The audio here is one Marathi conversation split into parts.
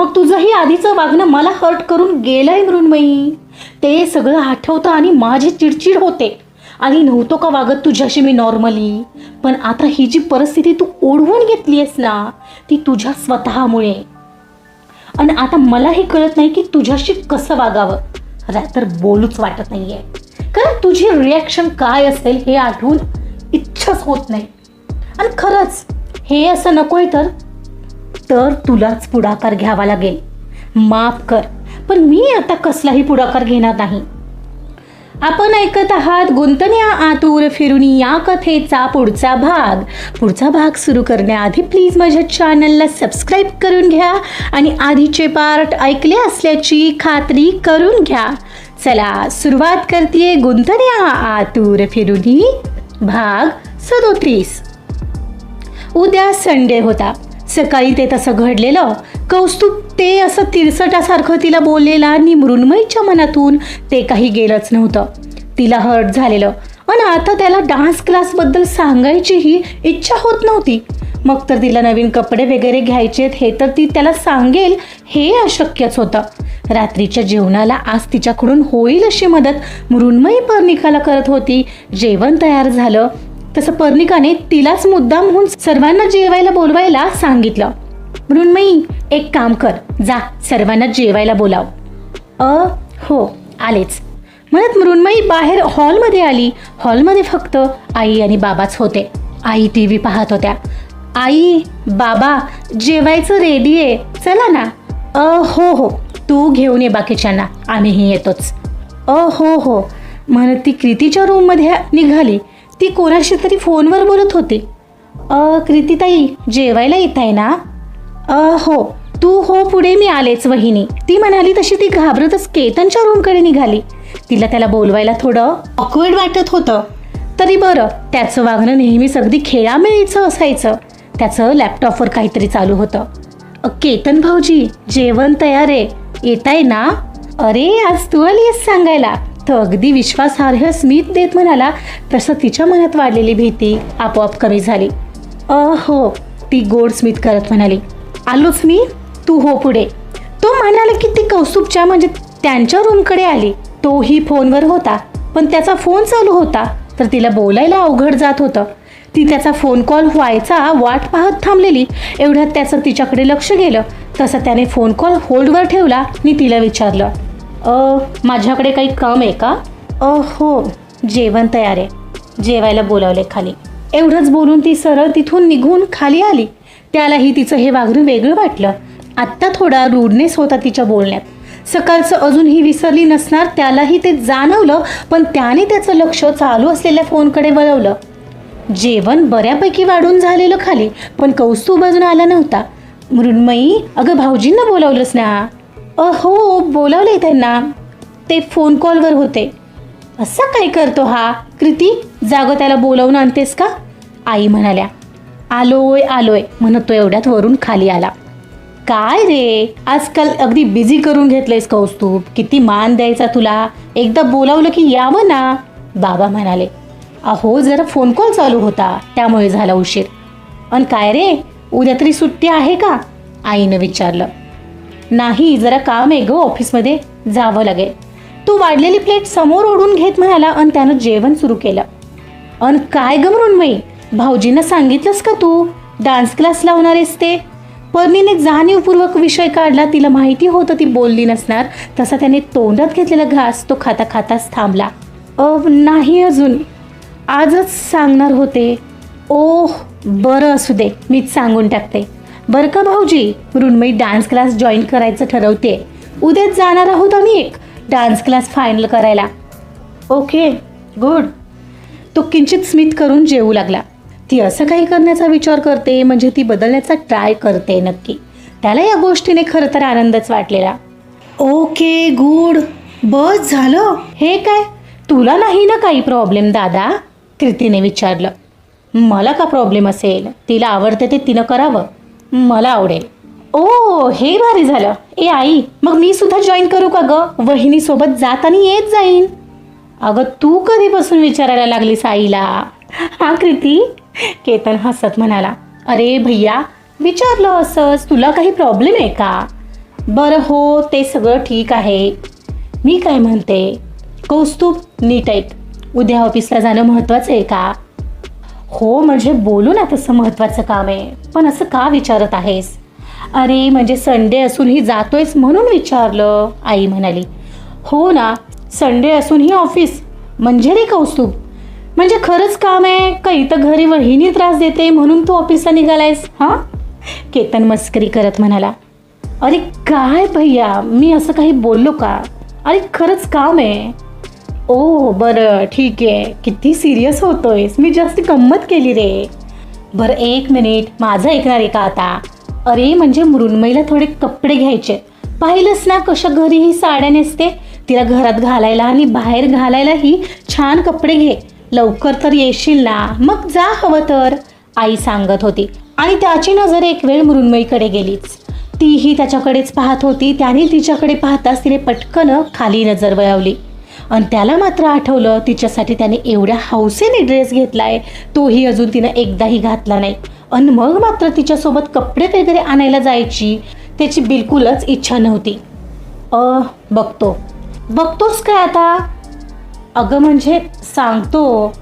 मग तुझंही आधीचं वागणं मला हर्ट करून गेलंय मृण्मयी. ते सगळं आठवतं आणि माझी चिडचिड होते. आणि नव्हतो का वागत तुझ्याशी मी नॉर्मली पण आता ही जी परिस्थिती तू ओढवून घेतली आहेस ना ती तुझ्या स्वतःमुळे. आणि आता मलाही कळत नाही की तुझ्याशी कसं वागावं. तर बोलूच वाटत नाहीये. कारण तुझी रिॲक्शन काय असेल हे आठवून इच्छाच होत नाही. आणि खरंच हे असं नकोय तर तर तुलाच पुढाकार घ्यावा लागेल. माफ कर पण मी आता कसलाही पुढाकार घेणार नाही. आपण ऐकत आहात गुंतण्या आतूर फिरून या कथेचा पुढचा भाग. पुढचा भाग सुरू करण्याआधी प्लीज माझ्या चॅनलला सबस्क्राईब करून घ्या आणि आधीचे पार्ट ऐकले असल्याची खात्री करून घ्या. चला सुरुवात करते गुंतण्या आतूर फिरून. भाग सदोतीस. उद्या संडे होता. सकाळी ते तसं घडलेलं. कौस्तुभ ते असं तिरसटासारखं तिला बोललेलं आणि मृण्मयीच्या मनातून ते काही गेलंच नव्हतं. तिला हर्ट झालेलं. आणि आता त्याला डान्स क्लासबद्दल सांगायचीही इच्छा होत नव्हती. मग तर तिला नवीन कपडे वगैरे घ्यायचेत हे तर ती त्याला सांगेल हे अशक्यच होतं. रात्रीच्या जेवणाला आज तिच्याकडून होईल अशी मदत मृण्मयी पर्णिकाला करत होती. जेवण तयार झालं. तसं पर्णिकाने तिलाच मुद्दाम होऊन सर्वांना जेवायला बोलवायला सांगितलं. मृण्मयी एक काम कर. जा सर्वांना जेवायला बोलाव. अ हो आलेच. म्हणत मृण्मयी बाहेर हॉलमध्ये आली. हॉलमध्ये फक्त आई आणि बाबाच होते. आई टी व्ही पाहत होत्या. आई बाबा जेवायचं रेडी आहे. चला ना. अ हो हो. तू घेऊन ये बाकीच्यांना. आम्हीही येतोच. अ हो हो. म्हणत ती कृतीच्या रूममध्ये निघाली. ती कोणाशी तरी फोनवर बोलत होती. अ कृतीताई जेवायला येत आहे ना? अ हो. तू हो पुढे मी आलेच वहिनी. ती म्हणाली तशी ती घाबरतच केतनच्या रूमकडे निघाली. तिला त्याला बोलवायला थोडं ऑकवर्ड वाटत होतं. तरी बरं त्याचं वागणं नेहमीच अगदी खेळामेळीचं असायचं. त्याचं लॅपटॉपवर काहीतरी चालू होतं. केतन भाऊजी जेवण तयार आहे. येत आहे ना? अरे आज तू आलीस सांगायला. तो अगदी विश्वासार्ह स्मित देत म्हणाला तसं तिच्या मनात वाढलेली भीती आपोआप कमी झाली. अ हो ती गोड स्मित करत म्हणाली. आलोच मी तू हो पुढे. तो म्हणाला की ती कौस्तुभच्या म्हणजे त्यांच्या रूमकडे आली. तोही फोनवर होता पण त्याचा फोन चालू होता तर तिला बोलायला अवघड जात होतं. ती त्याचा फोन कॉल व्हायचा वाट पाहत थांबलेली एवढ्यात त्याचं तिच्याकडे लक्ष गेलं. तसं त्याने फोन कॉल होल्डवर ठेवला आणि तिला विचारलं. अ माझ्याकडे काही काम आहे का? अ हो. जेवण तयार आहे. जेवायला बोलावले खाली. एवढंच बोलून ती सरळ तिथून निघून खाली आली. त्यालाही तिचं हे वागणं वेगळं वाटलं. आत्ता थोडा रूडनेस होता तिच्या बोलण्यात. सकाळचं अजूनही विसरली नसणार त्यालाही ते जाणवलं पण त्याने त्याचं लक्ष चालू असलेल्या फोनकडे वळवलं. जेवण बऱ्यापैकी वाढून झालेलं खाली पण कौस्तुभ अजून आला नव्हता. मृण्मयी अगं भाऊजींना बोलावलंस ना हो बोलावलंय त्यांना. ते फोन कॉलवर होते. असा काय करतो हा? कृती जागं त्याला बोलावून आणतेस का? आई म्हणाल्या. आलोय आलोय म्हणत तो एवढ्यात वरून खाली आला. काय रे? आजकाल अगदी बिझी करून घेतलंयस कौस्तुभ. किती मान द्यायचा तुला. एकदा बोलावलं की यावं ना. बाबा म्हणाले. अहो जरा फोन कॉल चालू होता. त्यामुळे झाला उशीर. अन काय रे? उद्या तरी सुट्टी आहे का? आईनं विचारलं. नाही जरा काम आहे ग ऑफिसमध्ये. जावं लागेल. तू वाढलेली प्लेट समोर ओढून घेत म्हणाला आणि त्यानं जेवण सुरू केलं. अन काय गमरून मी भाऊजींना सांगितलंस का तू? डान्स क्लास लावणार आहेस ते. पर्णीने जाणीवपूर्वक विषय काढला तिला माहिती होतं ती बोलली नसणार. तसा त्याने तोंडात घेतलेला घास तो खाता खाताच थांबला. अ नाही अजून. आजच सांगणार होते. ओह बरं असू दे मीच सांगून टाकते. बरं का भाऊजी मृण्मयी डान्स क्लास जॉईन करायचं ठरवते उद्याच जाणार आहोत आम्ही एक डान्स क्लास फायनल करायला. ओके गुड तो किंचित स्मित करून जेवू लागला. ती असं काही करण्याचा विचार करते म्हणजे ती बदलण्याचा ट्राय करते नक्की. त्याला या गोष्टीने खरं तर आनंदच वाटलेला. ओके गुड बस झालं. हे काय? तुला नाही ना काही प्रॉब्लेम दादा? कृतीने विचारलं. मला का प्रॉब्लेम असेल? तिला आवडते ते तिनं करावं. मला आवडेल. ओ हे भारी झालं. ए आई मग मी सुद्धा जॉईन करू का ग? वहिनीसोबत जात आणि येत जाईन. अगं तू कधीपासून विचारायला लागलीस आईला? हा कृती. केतन हसत म्हणाला. अरे भैया विचारलं असंच तुला काही प्रॉब्लेम आहे का? बरं हो ते सगळं ठीक आहे. मी काय म्हणते? कौस्तुभ नीट आहेत उद्या ऑफिसला जाणं महत्त्वाचं आहे का? हो म्हणजे बोलू ना तसं महत्त्वाचं काम आहे. पण असं का विचारत आहेस? अरे म्हणजे संडे असूनही जातोयस म्हणून विचारलं आई म्हणाली. हो ना संडे असूनही ऑफिस. म्हणजे रे कौस्तुभ म्हणजे खरंच काम आहे का इथं घरी वहिनी त्रास देते म्हणून तू ऑफिसला निघालायस हां? केतन मस्करी करत म्हणाला. अरे काय भैया मी असं काही बोललो का? अरे खरंच काम आहे. ओ बरं ठीक. आहे किती सिरियस होतोयस. मी जास्त गंमत केली रे. बरं एक मिनिट माझं ऐकणार आहे का आता? अरे म्हणजे मृण्मयीला थोडे कपडे घ्यायचे. पाहिलंच ना कशा घरी ही साड्या नेसते? तिला घरात घालायला आणि बाहेर घालायलाही छान कपडे घे. लवकर तर येशील ना. मग जा हवं तर आई सांगत होती. आणि त्याची नजर एक वेळ मृण्मयीकडे गेलीच. तीही त्याच्याकडेच पाहत होती. त्याने तिच्याकडे पाहताच तिने पटकन खाली नजर वळवली. आणि त्याला मात्र आठवलं तिच्यासाठी त्याने एवढ्या हौसेने ड्रेस घेतलाय तोही अजून तिनं एकदाही घातला नाही. आणि मग मात्र तिच्यासोबत कपडे वगैरे आणायला जायची त्याची बिलकुलच इच्छा नव्हती. अ बघतो. बघतोस काय आता? अगं म्हणजे सांगतो.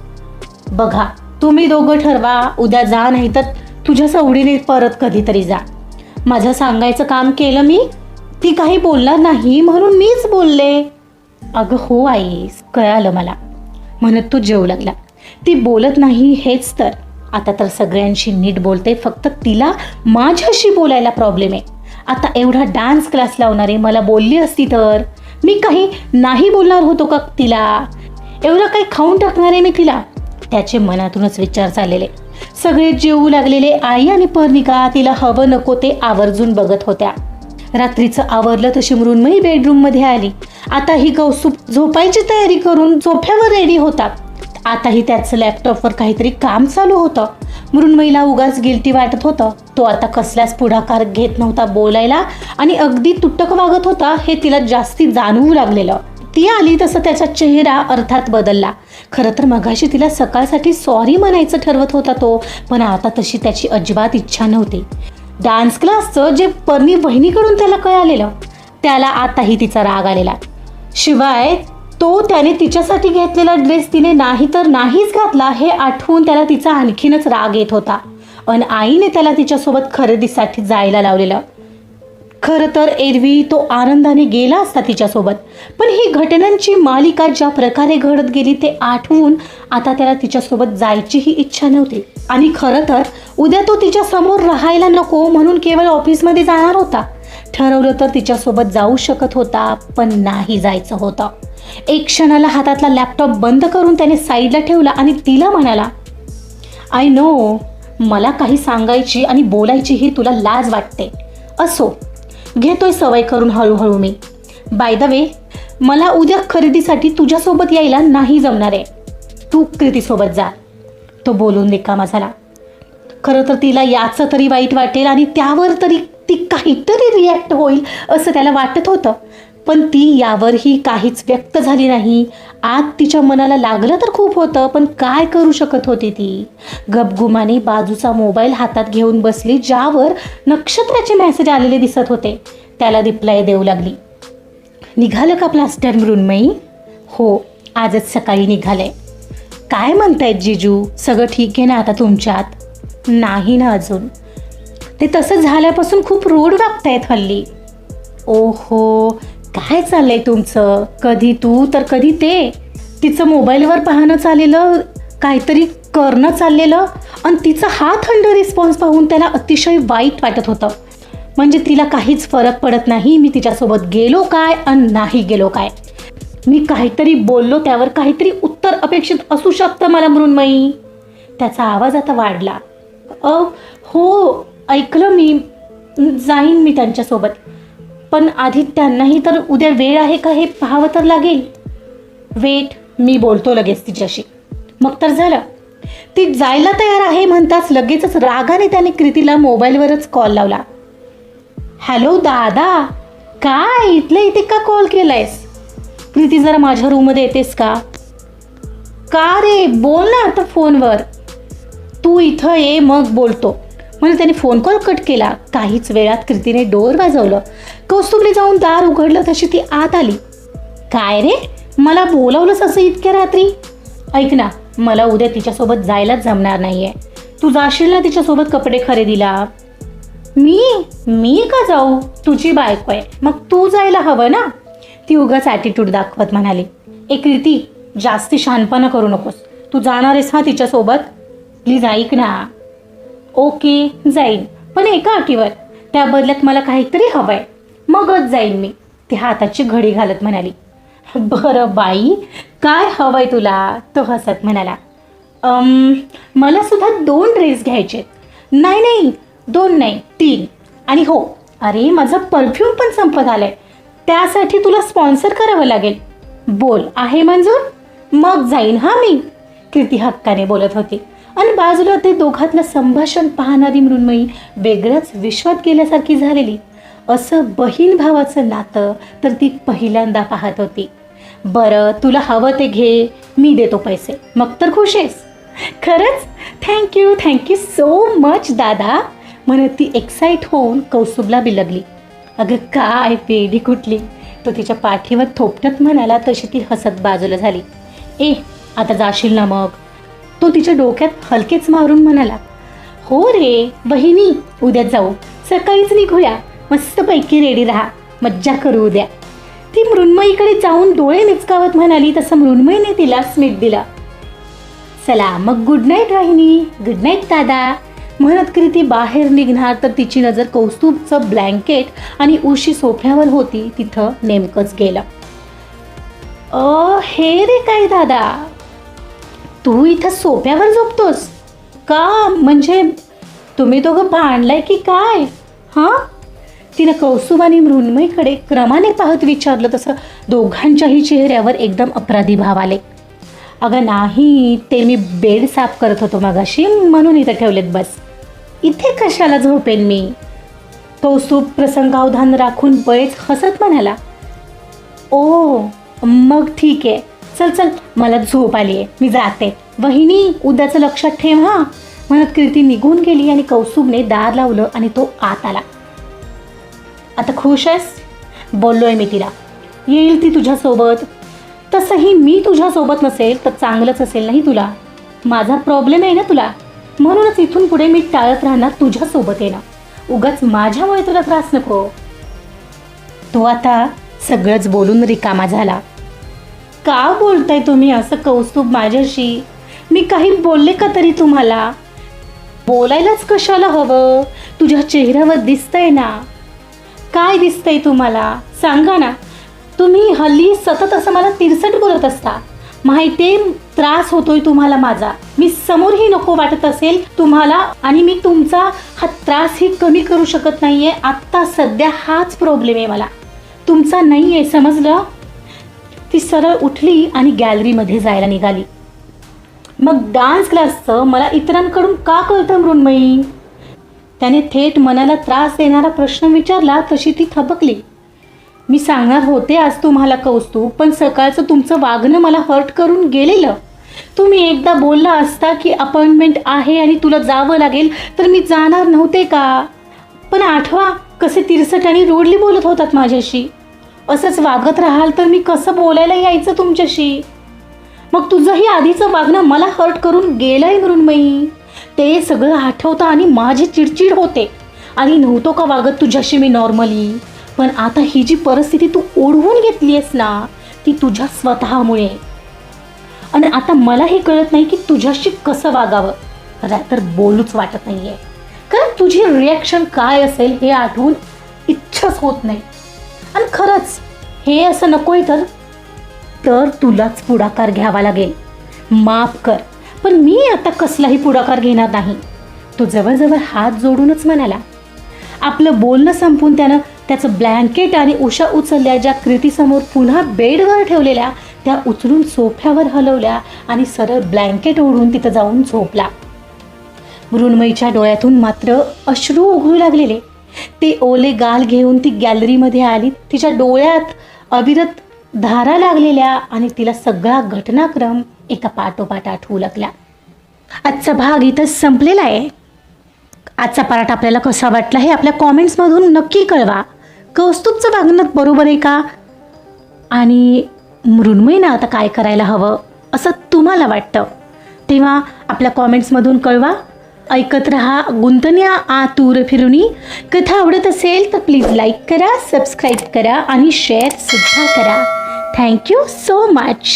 बघा तुम्ही दोघं ठरवा उद्या जा नाही तर तुझ्या सवडीने परत कधीतरी जा. माझं सांगायचं काम केलं मी? ती काही बोलणार नाही म्हणून मीच बोलले. अगं हो आई कळालं मला. म्हणत तो जेवू लागला. ती बोलत नाही हेच तर. आता तर सगळ्यांशी नीट बोलते फक्त तिला माझ्याशी बोलायला प्रॉब्लेम आहे. आता एवढा डान्स क्लास लावणारे मला बोलली असती तर? मी काही नाही बोलणार होतो का तिला? एवढं काही खाऊन टाकणार आहे मी तिला? त्याचे मनातूनच विचार चाललेले. सगळे जेवू लागलेले आई आणि पर्णिका तिला हवं नको ते आवर्जून बघत होत्या. रात्रीचं आवरलं तशी मृण्मयी बेडरूममध्ये आली. आता ही कौस्तुभ झोपायची तयारी करून झोप्यावर रेडी होता आताही त्याचं लॅपटॉपवर काहीतरी काम चालू होतं. मृण्मयीला उगाच गिल्टी वाटत होतं. तो आता कसल्याच पुढाकार घेत नव्हता बोलायला आणि अगदी तुटक वागत होता हे तिला जास्ती जाणवू लागलेलं. ती आली तसं त्याचा चेहरा अर्थात बदलला. खरं तर मगाशी तिला सकाळसाठी सॉरी म्हणायचं ठरवत होता तो पण आता तशी त्याची अजिबात इच्छा नव्हती. डान्स क्लासचं जे पर्णी बहिणीकडून त्याला कळालेलं त्याला आताही तिचा राग आलेला. शिवाय तो त्याने तिच्यासाठी घेतलेला ड्रेस तिने नाही तर नाहीच घातला हे आठवून त्याला तिचा आणखीनच राग येत होता. अन आईने त्याला तिच्यासोबत खरेदीसाठी जायला लावलेलं. खरं तर एरवी तो आनंदाने गेला असता तिच्यासोबत पण ही घटनांची मालिका ज्या प्रकारे घडत गेली ते आठवून आता त्याला तिच्यासोबत जायचीही इच्छा नव्हती. आणि खरं तर उद्या तो तिच्या समोर राहायला नको म्हणून केवळ ऑफिसमध्ये जाणार होता. ठरवलं तर तिच्यासोबत जाऊ शकत होता पण नाही जायचं होतं. एक क्षणाला हातातला लॅपटॉप बंद करून त्याने साईडला ठेवला आणि तिला म्हणाला आय नो मला काही सांगायची आणि बोलायची ही तुला लाज वाटते. असो घेतोय सवय करून हळूहळू मी. बाय द वे मला उद्या खरेदीसाठी तुझ्यासोबत यायला नाही जमणार आहे. तू कृतीसोबत जा. तो बोलून रिकामा झाला. खरं तर तिला याचं तरी वाईट वाटेल आणि त्यावर तरी ती काहीतरी रिॲक्ट होईल असं त्याला वाटत होतं. पण ती यावरही काहीच व्यक्त झाली नाही. आत तिच्या मनाला लागलं तर खूप होतं पण काय करू शकत होती ती? गपगुमाने बाजूचा मोबाईल हातात घेऊन बसली ज्यावर नक्षत्राचे मेसेज आलेले दिसत होते. त्याला रिप्लाय देऊ लागली. निघालं का प्लास्टर मृण्मयी हो आजच सकाळी निघालंय. काय म्हणतायत जिजू? सगळं ठीक आहे ना आता तुमच्यात? नाही ना अजून. ते तसं झाल्यापासून खूप रूढ वागतायत हल्ली. ओहो काय चाललंय तुमचं? कधी तू तर कधी ते. तिचं मोबाईलवर पाहणं चाललेलं काहीतरी करणं चाललेलं आणि तिचा हा थंड रिस्पॉन्स पाहून त्याला अतिशय वाईट वाटत होतं. म्हणजे तिला काहीच फरक पडत नाही मी तिच्यासोबत गेलो काय आणि नाही गेलो काय. मी काहीतरी बोललो त्यावर काहीतरी उत्तर अपेक्षित असू शकतं मला मृण्मयी त्याचा आवाज आता वाढला. अ हो ऐकलं मी. जाईन मी त्यांच्यासोबत. पण आधी त्यांनाही तर उद्या वेळ आहे का हे पाहावं तर लागेल. वेट मी बोलतो लगेच तिच्याशी. मग तर झालं. ती जायला तयार आहे म्हणताच लगेचच रागाने त्याने कृतीला मोबाईलवरच कॉल लावला. हॅलो दादा काय इथल्या इथे का कॉल केलायस? प्रीती जरा माझ्या रूममध्ये येतेस का? का रे? बोल ना आता फोनवर. तू इथं ये मग बोलतो. म्हणून त्याने फोन कॉल कट केला. काहीच वेळात कृतीने डोर वाजवलं. कौस्तुभने जाऊन दार उघडलं तशी ती आत आली. काय रे? मला बोलावलंस असं इतक्या रात्री? ऐक ना मला उद्या तिच्यासोबत जायलाच जमणार नाहीये. तू जाशील ना तिच्यासोबत कपडे खरेदीला? मी? मी का जाऊ? तुझी बायको आहे. मग तू जायला हवं ना? ती उगाच ॲटिट्यूड दाखवत म्हणाली एक रीती जास्ती शहाणपणा करू नकोस. तू जाणार आहेस हा तिच्यासोबत? प्लीज ऐक ना. ओके जाईन. पण एका अटीवर. त्या बदल्यात मला काहीतरी हवं आहे मगच जाईन मी. ती हाताची घडी घालत म्हणाली. बरं बाई काय हवंय तुला? तो हसत म्हणाला. मला सुद्धा दोन ड्रेस घ्यायचे नाही नाही दोन नाही तीन. आणि हो अरे माझं परफ्यूम पण संपत आलं आहे त्यासाठी तुला स्पॉन्सर करावं लागेल. बोल आहे मंजूर? मग जाईन हा मी. कीर्ती हक्काने बोलत होती. आणि बाजूला ते दोघातलं संभाषण पाहणारी मृण्मयी वेगळ्याच विश्वात गेल्यासारखी झालेली. असं बहीण भावाचं नातं तर ती पहिल्यांदा पाहत होती. बरं तुला हवं ते घे मी देतो पैसे. मग तर खुश आहेस. खरंच? थँक्यू थँक्यू सो मच दादा. म्हणत ती एक्साईट होऊन कौसुबला बिलगली. अगं काय पेढी कुठली? तो तिच्या पाठीवर थोपटत म्हणाला तशी ती हसत बाजूला झाली. ए आता जाशील ना मग? तो तिच्या डोक्यात हलकेच मारून म्हणाला. हो रे बहिणी उद्या जाऊ. सकाळीच निघूया. मस्तपैकी रेडी राहा. मज्जा करू उद्या. ती मृण्मयीकडे जाऊन डोळे मिचकावत म्हणाली तसं मृण्मयीने तिला स्मित दिला. चला मग गुड नाईट वाहिनी गुड नाईट दादा. म्हणत कृती बाहेर निघणार तर तिची नजर कौस्तुभचं ब्लँकेट आणि उशी सोफ्यावर होती तिथं नेमकंच गेलं. अ हे रे काय दादा? तू इथं सोफ्यावर झोपतोस? का? म्हणजे तुम्ही दोघं भांडलाय की काय? हां? तिनं कौस्तुभ आणि मृण्मयीकडे क्रमाने पाहत विचारलं तसं दोघांच्याही चेहऱ्यावर एकदम अपराधी भाव आले. अगं नाही ते मी बेड साफ करत होतो मगाशी म्हणून इथं ठेवलेत बस. इथे कशाला झोपेन मी? कौस्तुभ प्रसंगावधान राखून बळेच हसत म्हणाला. ओ मग ठीक आहे. चल चल मला झोप आली आहे. मी जाते. वहिनी उद्याचं लक्षात ठेव हा. म्हणत कीर्ती निघून गेली आणि कौस्तुभने दार लावलं आणि तो आत आला. आता खुश आहेस? बोललोय मी तिला. येईल ती तुझ्यासोबत. तसंही मी तुझ्यासोबत नसेल तर चांगलंच असेल नाही तुला? माझा प्रॉब्लेम आहे ना तुला? म्हणूनच इथून पुढे मी टाळत राहणार तुझ्यासोबत येणं. उगाच माझ्यामुळे तुला त्रास नको. तो आता सगळंच बोलून रिकामा झाला. का बोलताय तुम्ही असं कौस्तुभ माझ्याशी? मी काही बोलले का तरी तुम्हाला? बोलायलाच कशाला हवं? तुझ्या चेहऱ्यावर दिसतंय ना? काय दिसतंय तुम्हाला? सांगा ना. तुम्ही हल्ली सतत असं मला तिरसट बोलत असता. माहिती त्रास होतोय तुम्हाला माझा. मी समोरही नको वाटत असेल तुम्हाला आणि मी तुमचा हा त्रासही कमी करू शकत नाहीये. आत्ता सध्या हाच प्रॉब्लेम आहे मला. तुमचा नाही आहे समजलं? ती सरळ उठली आणि गॅलरीमध्ये जायला निघाली. मग डान्स क्लासचं मला इतरांकडून का कळतं मृण्मयी? त्याने थेट मनाला त्रास देणारा प्रश्न विचारला तशी ती थबकली. मी सांगणार होते आज तुम्हाला कौस्तुभ पण सकाळचं तुमचं वागणं मला हर्ट करून गेलेलं. तुम्ही एकदा बोलला असता की अपॉइंटमेंट आहे आणि तुला जावं लागेल तर मी जाणार नव्हते का? पण आठवा कसे तिरसट आणि रोडली बोलत होतात माझ्याशी. असंच वागत राहाल तर मी कसं बोलायला यायचं तुमच्याशी? मग तुझंही आधीचं वागणं मला हर्ट करून गेलंय मृण्मयी ते सगळं आठवतं आणि माझी चिडचिड होते. आणि नव्हतो का वागत तुझ्याशी मी नॉर्मली पण आता ही जी परिस्थिती तू ओढवून घेतली आहेस ना ती तुझ्या स्वतःमुळे. आणि आता मलाही कळत नाही की तुझ्याशी कसं वागावं. तर बोलूच वाटत नाहीये. कारण तुझी रिॲक्शन काय असेल हे आठवून इच्छाच होत नाही. आणि खरंच हे असं नकोय तर तर तुलाच पुढाकार घ्यावा लागेल. माफ कर पण मी आता कसलाही पुढाकार घेणार नाही. तो जवळजवळ हात जोडूनच म्हणाला आपलं बोलणं संपून त्यानं त्याचं ब्लँकेट आणि उषा उचलल्या ज्या कृतीसमोर पुन्हा बेडवर ठेवलेल्या त्या उचलून सोफ्यावर हलवल्या आणि सरळ ब्लँकेट ओढून तिथं जाऊन झोपला. मृण्मयीच्या डोळ्यातून मात्र अश्रू उघडू लागलेले. ते ओले गाल घेऊन ती गॅलरीमध्ये आली. तिच्या डोळ्यात अविरत धारा लागलेल्या आणि तिला सगळा घटनाक्रम एका पाठोपाठ आठवू लागला. आजचा भाग इथं संपलेला आहे. आजचा पार्ट आपल्याला कसा वाटला हे आपल्या कॉमेंट्समधून नक्की कळवा. कौस्तुभचं वागणं बरोबर आहे का? आणि मृण्मयीनं आता काय करायला हवं असं तुम्हाला वाटतं? तेव्हा आपल्या कॉमेंट्समधून कळवा. ऐकत रहा गुंतण्या आतूर फिरुनी. कथा आवडत असेल तर प्लीज लाईक करा सबस्क्राईब करा आणि शेअरसुद्धा करा. Thank you so much